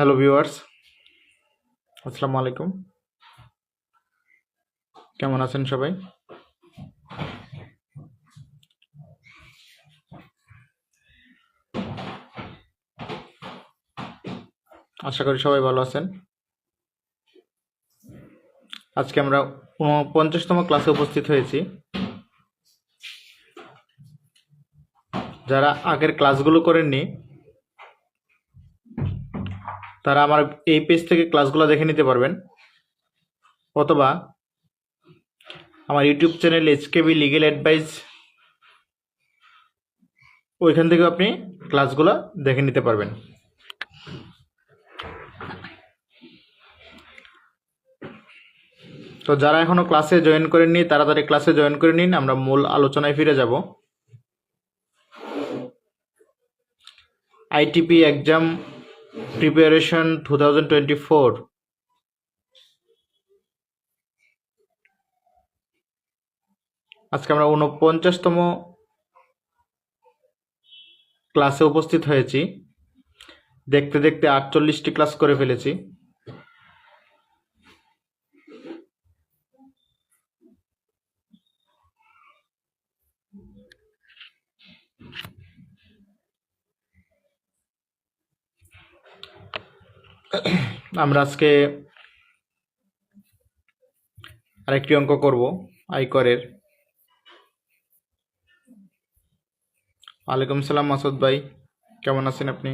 Hello viewers আসসালামু আলাইকুম। কেমন আছেন সবাই? আশা করি সবাই ভালো আছেন। আজকে আমরা পঞ্চাশতম ক্লাসে উপস্থিত হয়েছি। যারা আগের ক্লাসগুলো করেননি তারা আমার এই পেজ থেকে ক্লাসগুলো দেখে নিতে পারবেন। অথবা আমার YouTube channel HKB legal advice ওইখান থেকেও আপনি ক্লাসগুলো দেখে নিতে পারবেন। তো যারা এখনও ক্লাসে জয়েন করেননি, তাড়াতাড়ি ক্লাসে জয়েন করে নিন, আমরা মূল আলোচনায় ফিরে যাব। ITP exam preparation two thousand twenty four আজকে আমরা উনপঞ্চাশতম ক্লাসে উপস্থিত হয়েছি। দেখতে দেখতে আটচল্লিশটি ক্লাস করে ফেলেছি। আমরা আজকে আরেকটি অঙ্ক করব আয়করের। ওয়ালাইকুম সালাম মাসুদ ভাই কেমন আছেন আপনি?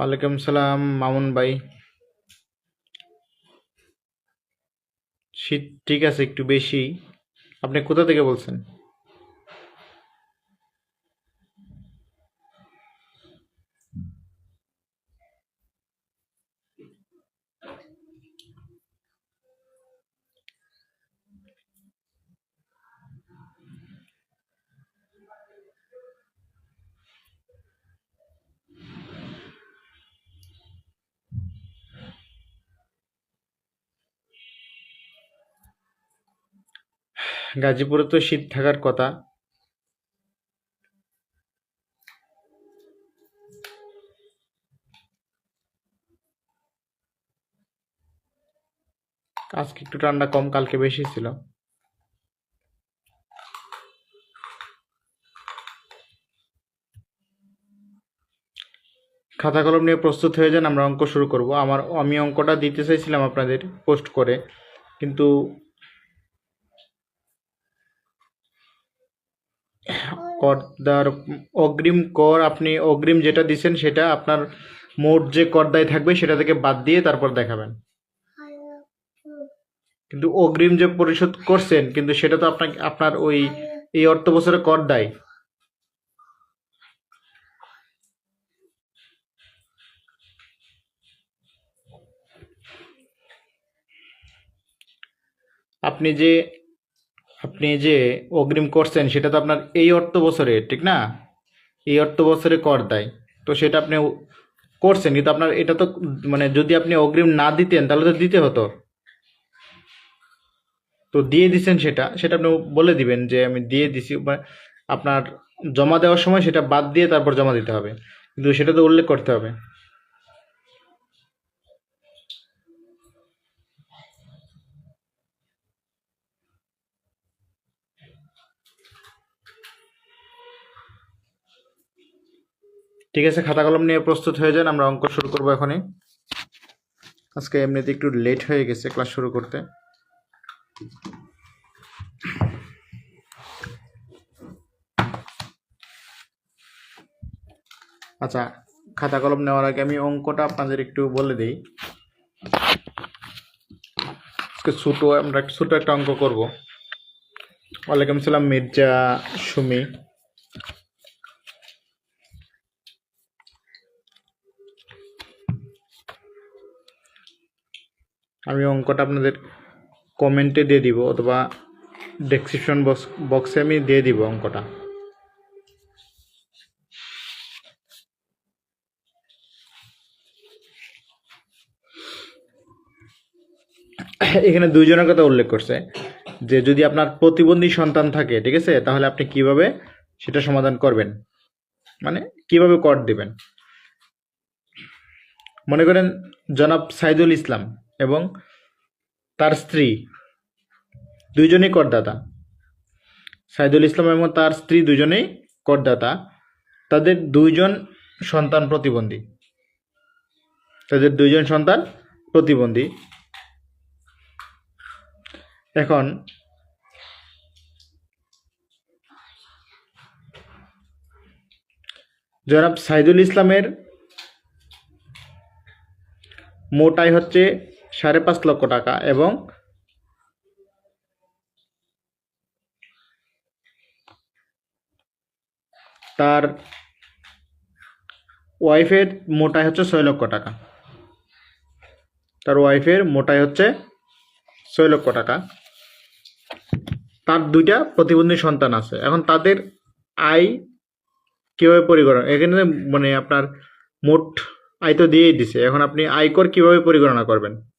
ওয়ালাইকুম সালাম মামুন ভাই। শীত ঠিক আছে একটু বেশি। আপনি কোথা থেকে বলছেন? গাজীপুরে তো শীত থাকার কথা। আজকে একটু ঠান্ডা কম, কালকে বেশি ছিল। খাতা কলম নিয়ে প্রস্তুত হয়ে যান, আমরা অঙ্ক শুরু করব। আমার, আমি অঙ্কটা দিতে চাইছিলাম আপনাদের পোস্ট করে, কিন্তু করদার অগ্রিম কর আপনি অগ্রিম যেটা দিছেন সেটা আপনার মোট যে কর দায় থাকবে সেটা থেকে বাদ দিয়ে তারপর দেখাবেন। কিন্তু অগ্রিম যে পরিশোধ করছেন, কিন্তু সেটা তো আপনাকে, আপনার ওই, এই অর্থ বছরে কর দায় আপনি যে আপনি যে অগ্রিম করছেন, সেটা তো আপনার এই অর্থ বছরে, ঠিক না? এই অর্থ বছরে কর দেয়। তো সেটা আপনি করছেন, কিন্তু আপনার এটা তো মানে যদি আপনি অগ্রিম না দিতেন, তাহলে তো দিতে হতো। তো দিয়ে দিছেন সেটা সেটা আপনি বলে দিবেন যে আমি দিয়ে দিছি আপনার জমা দেওয়ার সময় সেটা বাদ দিয়ে তারপর জমা দিতে হবে। কিন্তু সেটা তো উল্লেখ করতে হবে। ঠিক আছে, খাতা কলম নিয়ে প্রস্তুত হয়ে যান, আমরা অঙ্ক শুরু করব এখনই। আজকে এমনিতে একটু লেট হয়ে গেছে ক্লাস শুরু করতে। আচ্ছা খাতা কলম নেওয়ার আগে আমি অঙ্কটা আপনাদের একটু বলে দিই। আজকে ছোটো, আমরা ছোটো একটা অঙ্ক করব। ওয়ালাইকুম সালাম মির্জা সুমি। আমি অঙ্কটা আপনাদের কমেন্টে দিয়ে দিব অথবা ডেসক্রিপশন বক্সে আমি দিয়ে দিব অঙ্কটা। এখানে দুইজনের কথা উল্লেখ করছে যে যদি আপনার প্রতিবন্ধী সন্তান থাকে, ঠিক আছে, তাহলে আপনি কীভাবে সেটা সমাধান করবেন? মানে কীভাবে কর দেবেন? মনে করেন জনাব সাইদুল ইসলাম এবং তার স্ত্রী, দুইজনেই করদাতা। সাইদুল ইসলাম এবং তার স্ত্রী দুজনেই করদাতা। তাদের দুইজন সন্তান প্রতিবন্ধী। তাদের দুইজন সন্তান প্রতিবন্ধী। এখন জনাব সাইদুল ইসলামের মোট আয় হচ্ছে সাড়ে পাঁচ লক্ষ টাকা এবং তার ওয়াইফের মোটাই হচ্ছে ছয় লক্ষ টাকা। তার ওয়াইফের মোটাই হচ্ছে ছয় লক্ষ টাকা। তার দুইটা প্রতিবন্ধী সন্তান আছে। এখন তাদের আয় কীভাবে পরিগণনা? এখানে মানে আপনার মোট আয় তো দিয়েই দিছে। এখন আপনি আয়কর কীভাবে পরিগণনা করবেন?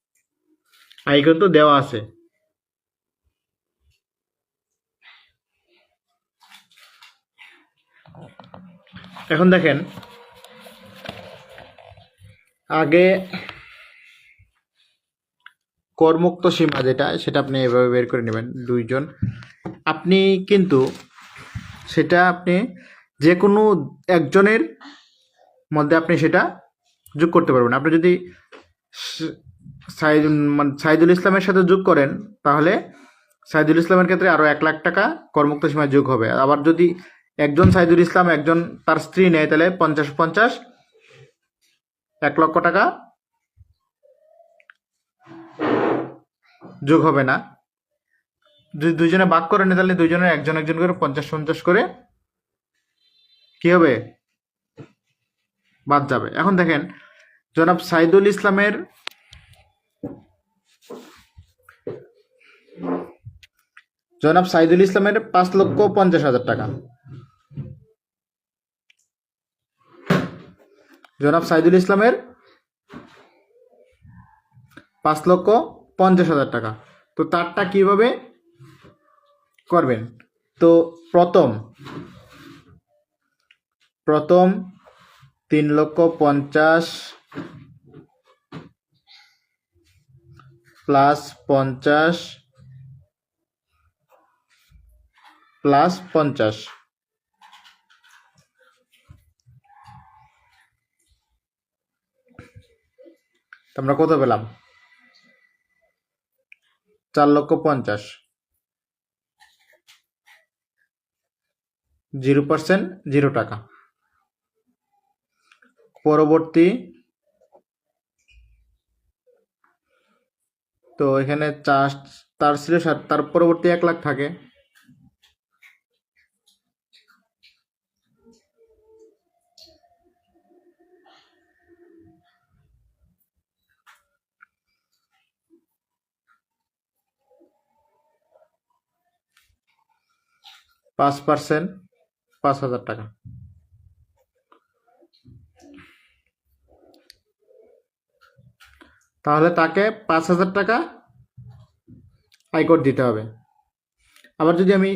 আয়কর তো দেওয়া আছে। এখন দেখেন, আগে কর্মুক্ত সীমা যেটা, সেটা আপনি এভাবে বের করে নেবেন দুইজন। আপনি কিন্তু সেটা আপনি যে কোনো একজনের মধ্যে আপনি সেটা যোগ করতে পারবেন। আপনি যদি সাইদ মানে সাইদুল ইসলামের সাথে যোগ করেন, তাহলে সাইদুল ইসলামের ক্ষেত্রে আরও এক লাখ টাকা করমুক্ত সীমায় যোগ হবে। আবার যদি একজন সাইদুল ইসলাম, একজন তার স্ত্রী নেয়, তাহলে পঞ্চাশ পঞ্চাশ, এক লক্ষ টাকা যোগ হবে না। যদি দুজনে ভাগ করে নেয়, তাহলে দুজনের একজন একজন করে পঞ্চাশ পঞ্চাশ করে কি হবে? বাদ যাবে। এখন দেখেন, জনাব সাইদুল ইসলামের জনাব সাইদুল ইসলামের পাঁচ লক্ষ পঞ্চাশ হাজার টাকা। জনাব সাইদুল ইসলামের পাঁচ লক্ষ পঞ্চাশ হাজার টাকা। তো তারটা কীভাবে করবেন? তো প্রথম প্রথম তিন লক্ষ পঞ্চাশ প্লাস পঞ্চাশ প্লাস পঞ্চাশ। আমরা কত পেলাম? চার লক্ষ পঞ্চাশ। জিরো পার্সেন্ট জিরো টাকা। পরবর্তী। তো এখানে চাষ তার ছিল তার পরবর্তী এক লাখ থাকে। পাঁচ পার্সেন্ট, পাঁচ হাজার টাকা। তাহলে তাকে পাঁচ হাজার টাকা আয়কর দিতে হবে। আবার যদি আমি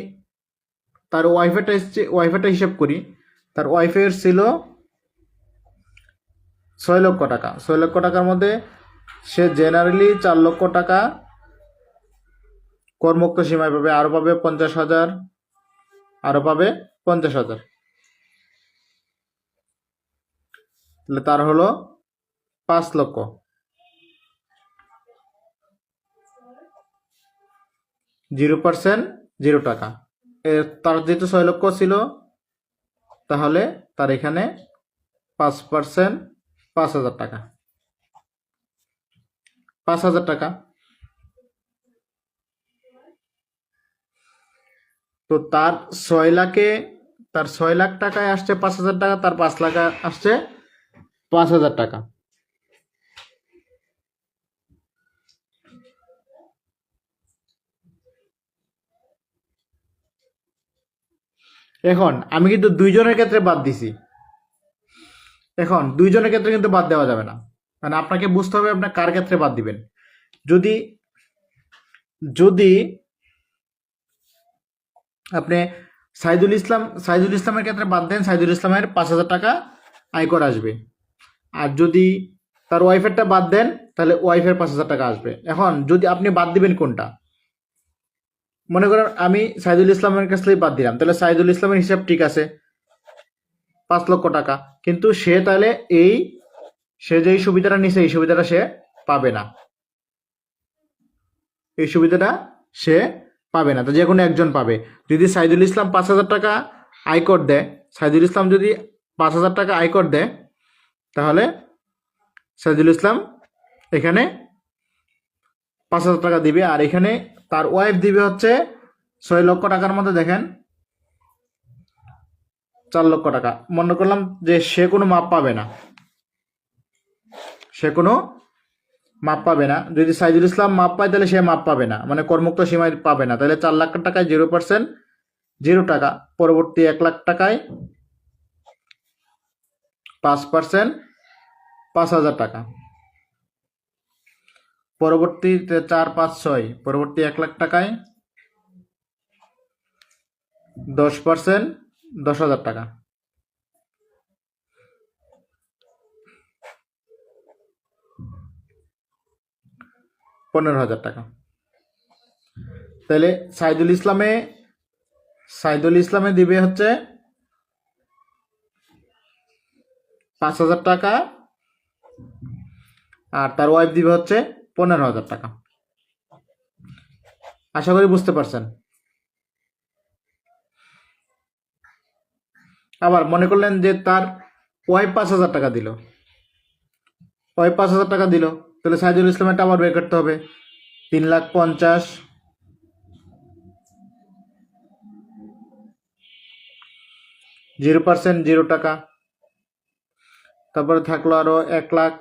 তার ওয়াইফাইটা ওয়াইফাইটা হিসাব করি, তার ওয়াইফাইয়ের ছিল ছয় লক্ষ টাকা। ছয় লক্ষ টাকার মধ্যে সে জেনারেলি চার লক্ষ টাকা কর্মক্ষ সীমায় পাবে, আরও পাবে পঞ্চাশ হাজার। আরও পাবে পঞ্চাশ হাজার। তাহলে তার হলো পাঁচ লক্ষ। জিরো পার্সেন্ট জিরো টাকা। তার যেহেতু ছয় লক্ষ ছিল, তাহলে তার এখানে পাঁচ পার্সেন্ট পাঁচ হাজার টাকা। পাঁচ হাজার টাকা। তো তার ছয় লাখে, তার ছয় লাখ টাকায় আসছে পাঁচ হাজার টাকা, তার পাঁচ লাখ আসছে পাঁচ হাজার টাকা। এখন, আমি কিন্তু দুইজনের ক্ষেত্রে বাদ দিছি। এখন, দুইজনের ক্ষেত্রে কিন্তু বাদ দেওয়া যাবে না। মানে আপনাকে বুঝতে হবে আপনার কার ক্ষেত্রে বাদ দিবেন। যদি যদি আপনি সাইদুল ইসলাম, সাইদুল ইসলামের ক্ষেত্রে বাদ দেন, সাইদুল ইসলামের পাঁচ হাজার টাকা আয়কর আসবে। আর যদি তার ওয়াইফেরটা বাদ দেন, তাহলে ওয়াইফের পাঁচ হাজার টাকা আসবে। এখন যদি আপনি বাদ দিবেন কোনটা? মনে করেন আমি সাইদুল ইসলামের কাছ থেকে বাদ দিলাম, তাহলে সাইদুল ইসলামের হিসাব ঠিক আছে। পাঁচ লক্ষ টাকা। কিন্তু সে তাহলে এই, সে যেই সুবিধাটা নিছে, এই সুবিধাটা সে পাবে না। এই সুবিধাটা সে পাবে না। তো যে কোনো একজন পাবে। যদি সাইদুল ইসলাম পাঁচ হাজার টাকা আয়কর দেয়, সাইদুল ইসলাম যদি পাঁচ হাজার টাকা আয়কর দেয়, তাহলে সাইদুল ইসলাম এখানে পাঁচ হাজার টাকা দিবে। আর এখানে তার ওয়াইফ দিবে হচ্ছে ছয় লক্ষ টাকার মধ্যে, দেখেন। চার লক্ষ টাকা। মনে করলাম যে সে কোনো মাপ পাবে না। সে কোনো মাপ পাবে না। যদি সাইদুল ইসলাম মাপ পায়, তাহলে সে মাপ পাবে না। মানে কর্মুক্ত সীমায় পাবে না। তাহলে চার লাখ টাকায় জিরো পার্সেন্ট জিরো টাকা। পরবর্তী এক লাখ টাকায় পাঁচ পার্সেন্ট পাঁচ হাজার টাকা। পরবর্তীতে চার, পাঁচ, ছয়। পরবর্তী এক লাখ টাকায় দশ পার্সেন্ট দশ হাজার টাকা। পনেরো হাজার টাকা। তাহলে সাইদুল ইসলামে সাইদুল ইসলামে দিবে হচ্ছে পাঁচ হাজার টাকা, আর তার ওয়াইফ দিবে হচ্ছে পনেরো হাজার টাকা। আশা করি বুঝতে পারছেন। আবার মনে করলেন যে তার ওয়াইফ পাঁচ হাজার টাকা দিল। ওয়াইফ পাঁচ হাজার টাকা দিল। তাহলে সাইদুল ইসলামেরটা আবার বের করতে হবে। তিন লাখ পঞ্চাশ। জিরো পার্সেন্ট জিরো টাকা। তারপরে থাকল আরও এক লাখ।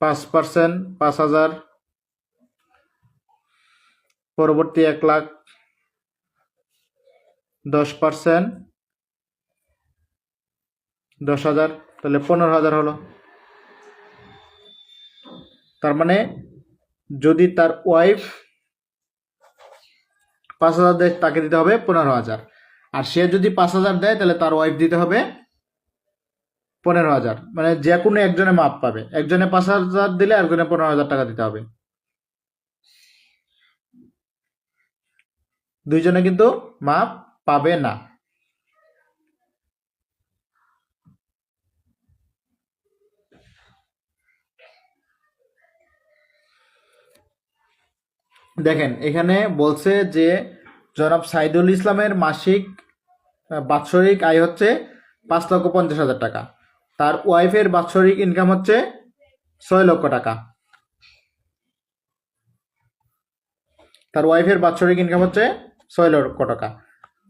পাঁচ পার্সেন্ট, পাঁচ হাজার। পরবর্তী এক লাখ। দশ পার্সেন্ট। দশ হাজার, তাহলে পনেরো হাজার হলো। তার মানে যদি তার ওয়াইফ পাঁচ হাজার দেয়, তাকে দিতে হবে পনেরো হাজার। আর সে যদি পাঁচ হাজার দেয়, তাহলে তার ওয়াইফ দিতে হবে পনেরো হাজার। মানে যে কোনো একজনে মাপ পাবে। একজনে পাঁচ হাজার দিলে একজনে পনেরো হাজার টাকা দিতে হবে। দুইজনে কিন্তু মাপ পাবে না। দেখেন, এখানে বলছে যে জনাব সাইদুল ইসলামের মাসিক বাৎসরিক আয় হচ্ছে পাঁচ লক্ষ পঞ্চাশ হাজার টাকা। তার ওয়াইফের বাৎসরিক ইনকাম হচ্ছে ছয় লক্ষ টাকা। তার ওয়াইফের বাৎসরিক ইনকাম হচ্ছে ছয় লক্ষ টাকা।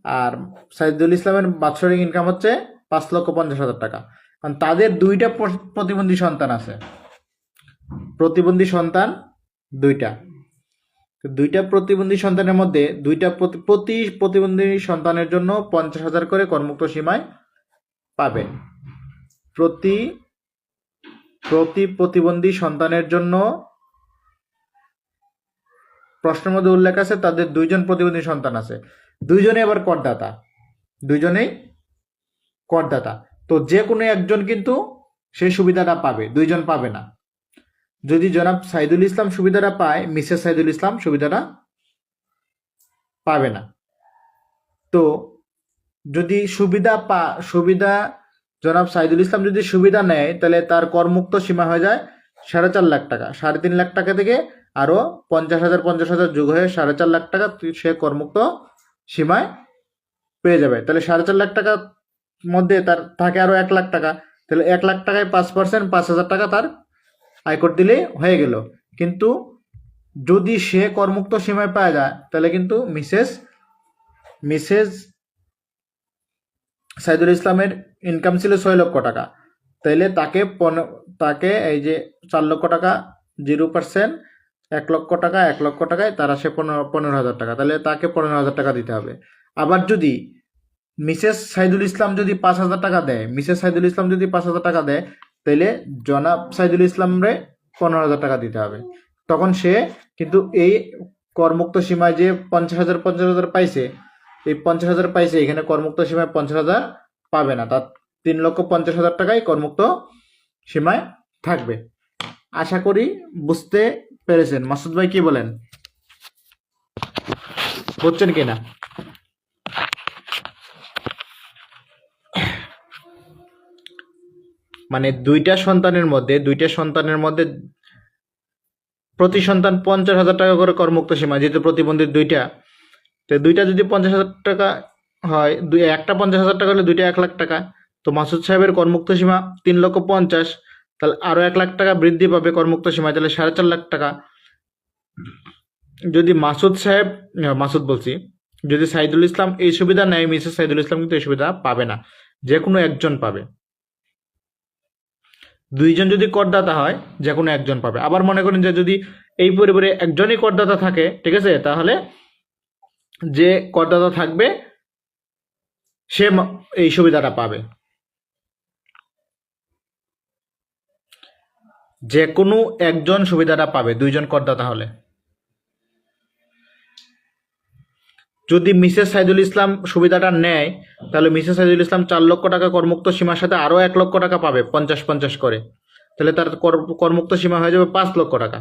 আর সাইদুল ইসলামের বাৎসরিক ইনকাম হচ্ছে পাঁচ লক্ষ পঞ্চাশ হাজার টাকা। কারণ তাদের দুইটা প্রতিবন্ধী সন্তান আছে। প্রতিবন্ধী সন্তান দুইটা। দুইটা প্রতিবন্ধী সন্তানের মধ্যে দুইটা প্রতি প্রতি প্রতিবন্ধী সন্তানের জন্য পঞ্চাশ হাজার করে কর্মুক্ত সীমায় পাবেন প্রতি প্রতি প্রতিবন্ধী সন্তানের জন্য প্রশ্নের মধ্যে উল্লেখ আছে, তাদের দুইজন প্রতিবন্ধী সন্তান আছে। দুইজনে আবার করদাতা। দুইজনেই করদাতা। তো যে কোনো একজন কিন্তু সেই সুবিধাটা পাবে, দুইজন পাবে না। যদি জনাব সাইদুল ইসলাম সুবিধাটা পায়, মিসেস সাইদুল ইসলাম সুবিধাটা পাবে না। তো যদি সুবিধা পা, সুবিধা জনাব সাইদুল ইসলাম যদি সুবিধা নেয়, তাহলে তার করমুক্ত সীমা হয়ে যায় সাড়ে চার লাখ টাকা। সাড়ে তিন লাখ টাকা থেকে আরও পঞ্চাশ হাজার পঞ্চাশ হাজার যোগ হয়ে সাড়ে চার লাখ টাকা সে করমুক্ত সীমায় পেয়ে যাবে। তাহলে সাড়ে চার লাখ টাকার মধ্যে তার থাকে আরও এক লাখ টাকা। তাহলে এক লাখ টাকায় পাঁচ পার্সেন্ট পাঁচ হাজার টাকা তার আয়কর দিলে হয়ে গেল। কিন্তু যদি সে করমুক্ত সীমায় পাওয়া যায়, তাহলে কিন্তু মিসেস মিসেস সাইদুল ইসলামের ইনকাম ছিল ছয় লক্ষ টাকা। তাইলে তাকে তাকে এই যে চার লক্ষ টাকা, জিরো পার্সেন্ট, এক লক্ষ টাকা, এক লক্ষ টাকায় তারা সে পনেরো পনেরো হাজার টাকা, তাহলে তাকে পনেরো হাজার টাকা দিতে হবে। আবার যদি মিসেস সাইদুল ইসলাম যদি পাঁচ হাজার টাকা দেয়, মিসেস সাইদুল ইসলাম যদি পাঁচ হাজার টাকা দেয় তাইলে জনাব সাইদুল ইসলামরে পনেরো হাজার টাকা দিতে হবে। তখন সে কিন্তু এই করমুক্ত সীমায় যে পঞ্চাশ হাজার পঞ্চাশ হাজার পাইছে, এই পঞ্চাশ হাজার পাইছে, এখানে করমুক্ত সীমায় পঞ্চাশ হাজার পাবে না। তার তিন লক্ষ পঞ্চাশ হাজার টাকাই কর্মুক্ত সীমায় থাকবে। আশা করি বুঝতে পেরেছেন। মাসুদ ভাই কি বলেন? বুঝছেন কিনা? মানে দুইটা সন্তানের মধ্যে, দুইটা সন্তানের মধ্যে প্রতি সন্তান পঞ্চাশ হাজার টাকা করে করমুক্ত সীমা, যেহেতু প্রতিবন্ধী দুইটা, তো দুইটা যদি পঞ্চাশ হাজার টাকা হয়, দুই, একটা পঞ্চাশ হাজার টাকা হলে দুইটা এক লাখ টাকা, তো মাসুদ সাহেবের করমুক্ত সীমা তিন লক্ষ পঞ্চাশ, তাহলে আরও এক লাখ টাকা বৃদ্ধি পাবে করমুক্ত সীমা তাহলে সাড়ে চার লাখ টাকা। যদি মাসুদ সাহেব মাসুদ বলছি, যদি সাইদুল ইসলাম এই সুবিধা নেয়, মিসেস সাইদুল ইসলাম কিন্তু এই সুবিধা পাবে না, যে কোনো একজন পাবে। দুইজন যদি করদাতা হয়, যে কোনো একজন পাবে। আবার মনে করেন যে যদি এই পরিবারে একজনই করদাতা থাকে, ঠিক আছে? তাহলে যে করদাতা থাকবে, সে এই সুবিধাটা পাবে। যে কোনো একজন সুবিধাটা পাবে, দুইজন করদাতা হলে। যদি মিসেস সাইদুল ইসলাম সুবিধাটা নেয়, তাহলে মিসেস সাইদুল ইসলাম চার লক্ষ টাকা কর্মুক্ত সীমার সাথে আরও এক লক্ষ টাকা পাবে, পঞ্চাশ পঞ্চাশ করে। তাহলে তার কর্মুক্ত সীমা হয়ে যাবে পাঁচ লক্ষ টাকা।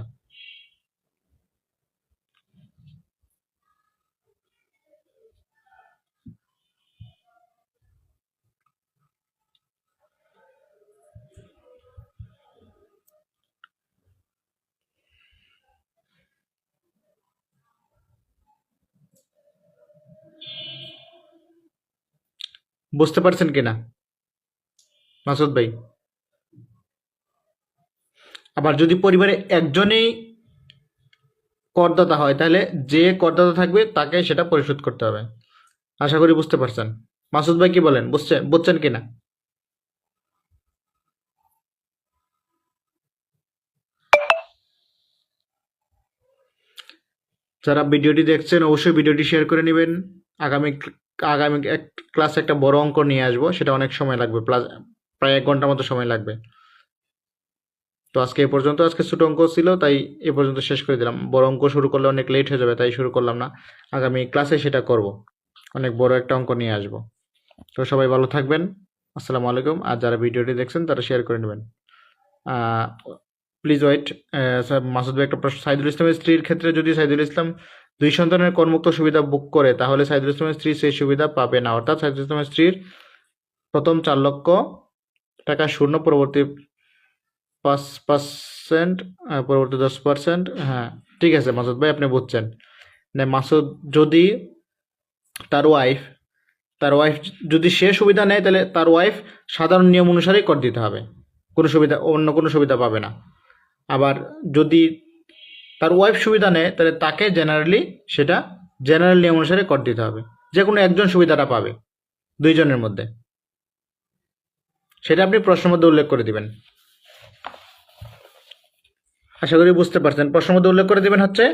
বুঝতে পারছেন কিনা? মাসুদ ভাই। আবার যদি পরিবারে একজনেই করদাতা হয়, তাহলে যে করদাতা থাকবে, তাকে সেটা পরিশোধ করতে হবে। আশা করি বুঝতে পারছেন। মাসুদ ভাই কি বলেন? বুঝছেন? বুঝছেন কিনা? যারা ভিডিওটি দেখছেন, অবশ্যই ভিডিওটি শেয়ার করে নেবেন। আগামী আগামী এক ক্লাসে একটা বড় অঙ্ক নিয়ে আসব, সেটা অনেক সময় লাগবে প্লাস প্রায় এক ঘণ্টার মতো সময় লাগবে। তো আজকে এ পর্যন্ত, আজকে ছোট অঙ্ক ছিল, তাই এ পর্যন্ত শেষ করে দিলাম। বড় অঙ্ক শুরু করলে অনেক লেট হয়ে যাবে, তাই শুরু করলাম না। আগামী ক্লাসে সেটা করব, অনেক বড় একটা অঙ্ক নিয়ে আসব। তো সবাই ভালো থাকবেন, আসসালামু আলাইকুম। আর যারা ভিডিওটি দেখছেন, তারা শেয়ার করে নেবেন। প্লিজ ওয়েট মাসুদ ভাই একটা প্রশ্ন, সাইদুল ইসলামের স্ত্রীর ক্ষেত্রে যদি সাইদুল ইসলাম দুই সন্তানের কর্মুক্ত সুবিধা বুক করে, তাহলে সাইদুল ইসলামের স্ত্রী সেই সুবিধা পাবে না। অর্থাৎ সাইদুল ইসলামের স্ত্রীর প্রথম চার লক্ষ টাকা শূন্য পরবর্তী পাঁচ পার্সেন্ট পরবর্তী দশ পার্সেন্ট হ্যাঁ ঠিক আছে, মাসুদ ভাই, আপনি বুঝছেন। না মাসুদ যদি তার ওয়াইফ তার ওয়াইফ যদি সে সুবিধা নেয়, তাহলে তার ওয়াইফ সাধারণ নিয়ম অনুসারেই কর দিতে হবে। কোনো সুবিধা, অন্য কোনো সুবিধা পাবে না। আবার যদি তার ওয়াইফ সুবিধা নেয়, তাহলে তাকে জেনারেলি সেটা জেনারেল নিয়ম অনুসারে কর দিতে হবে। যে কোনো একজন সুবিধাটা পাবে দুইজনের মধ্যে। সেটা আপনি প্রশ্নের মধ্যে উল্লেখ করে দিবেন। আশা করি বুঝতে পারছেন। প্রশ্নের মধ্যে উল্লেখ করে দিবেন হচ্ছে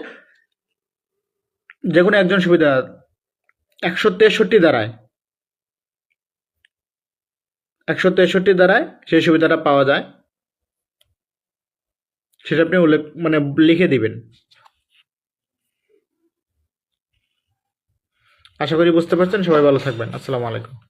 যে কোনো একজন সুবিধা একশো তেষট্টি দ্বারায়, একশো তেষট্টি দ্বারায় সেই সুবিধাটা পাওয়া যায়। সেটা আপনি উল্লেখ মানে লিখে দিবেন। আশা করি বুঝতে পারছেন, সবাই ভালো থাকবেন। আসসালামু আলাইকুম।